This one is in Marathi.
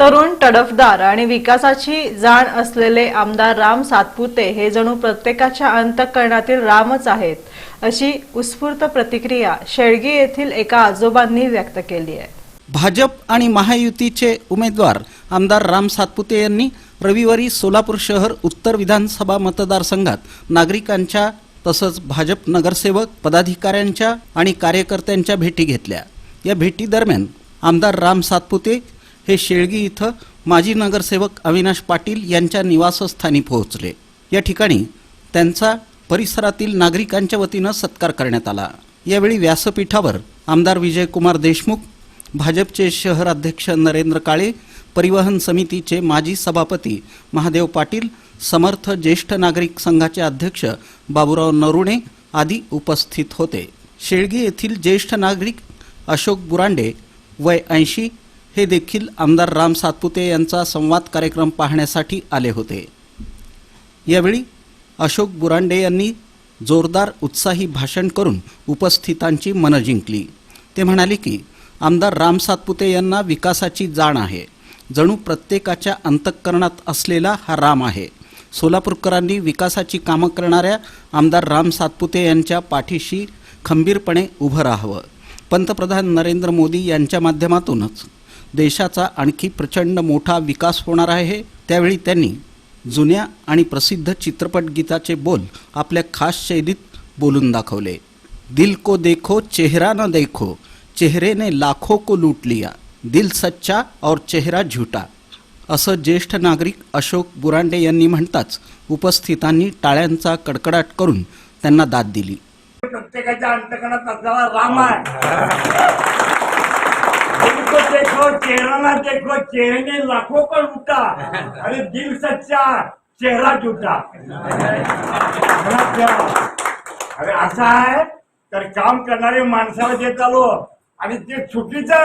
तरुण तडफदार आणि विकासाची जाण असलेले आमदार राम सातपुते हे जणू प्रत्येकाच्या अंतकरणातील रामच आहेत अशी उत्स्फूर्त प्रतिक्रिया शेळगी येथील एका आजोबांनी व्यक्त केली आहे. भाजप आणि महायुतीचे उमेदवार आमदार राम सातपुते यांनी रविवारी सोलापूर शहर उत्तर विधानसभा मतदारसंघात नागरिकांच्या तसंच भाजप नगरसेवक पदाधिकाऱ्यांच्या आणि कार्यकर्त्यांच्या भेटी घेतल्या. या भेटीदरम्यान आमदार राम सातपुते हे शेळगी इथं माजी नगरसेवक अविनाश पाटील यांच्या निवासस्थानी पोहोचले. या ठिकाणी त्यांचा परिसरातील नागरिकांच्या वतीनं सत्कार करण्यात आला. यावेळी व्यासपीठावर आमदार विजयकुमार देशमुख भाजपचे शहर अध्यक्ष नरेंद्र काळे परिवहन समितीचे माजी सभापती महादेव पाटील समर्थ ज्येष्ठ नागरिक संघाचे अध्यक्ष बाबूराव नरुणे आदी उपस्थित होते. शेळगी येथील ज्येष्ठ नागरिक अशोक बुरांडे वय ऐंशी हे देखील आमदार राम सातपुते यांचा संवाद कार्यक्रम पाहण्यासाठी आले होते. यावेळी अशोक बुरांडे यांनी जोरदार उत्साही भाषण करून उपस्थितांची मनं जिंकली. ते म्हणाले की आमदार राम सातपुते यांना विकासाची जाण आहे. जणू प्रत्येकाच्या अंतःकरणात असलेला हा राम आहे. सोलापूरकरांनी विकासाची कामं करणाऱ्या आमदार राम सातपुते यांच्या पाठीशी खंबीरपणे उभं राहावं. पंतप्रधान नरेंद्र मोदी यांच्या माध्यमातूनच देशाचा आणखी प्रचंड मोठा विकास होणार आहे त्यावेळी त्यांनी जुन्या आणि प्रसिद्ध चित्रपट गीताचे बोल आपल्या खास शैलीत बोलून दाखवले. दिल को देखो चेहरा न देखो चेहरे ने लाखों को लूट लिया दिल सच्चा और चेहरा झुटा असं ज्येष्ठ नागरिक अशोक बुरांडे यांनी म्हणताच उपस्थितांनी टाळ्यांचा कडकडाट करून त्यांना दाद दिली. प्रत्येकाच्या अंतकणात राम आहे. देखो चेहरा ना देखो चेहरे ने लाखों पर लूटा अरे दिल सच्चा चेहरा झूठा अरे असं आहे तर काम करणारे माणसाला देत आलो. आणि ते चुकीचं आहे.